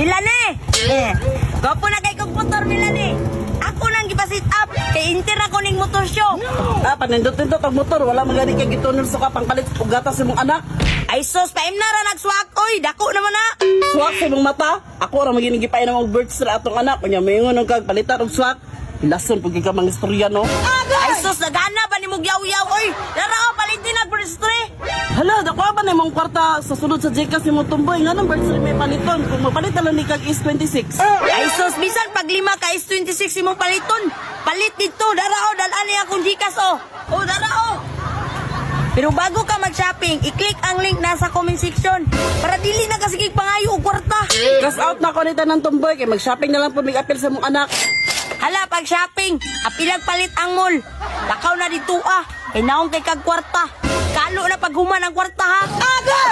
Milani! Eh, gwapo na kay kong motor, Milani. Ako nang gipasit up. Kay inter ako ning motor show. Ah, panindot-indot ang motor. Wala magani kay gitunol sa kapang palit og gatas sa imong anak. Ay sus, paim na ra nagswak. Oy, dako naman na. Swak sa imong mata. Ako ra magini gipay na mong birds sa atong anak. Kanya mayon og kag palitan og swak. Lason pag ka mga istorya no. Ay sus, nagana ba ni mo yaw-yaw? Oy, dara ko palitin ang birthday. Dako ba na imong kwarta sa sulod sa Gcash imong tumboy nga nang birds may paliton. Kung mapalit lang ni kag is 26. Ay sus, bisan pag lima ka is 26 imong paliton. Palit dito, dara o, dalaan niya akong Gcash o. O, dara o. Pero bago ka mag-shopping, i-click ang link nasa comment section para dili na kasi kay pangayo og kwarta. Cash out na ko nita ng tumboy kay mag-shopping na lang po mig-apil sa imong anak. Hala, pag shopping, apilag palit ang mall. Lakaw na dito ah, kay naong kay kag kwarta. Kalo na pag human ang kwarta ha. Agay!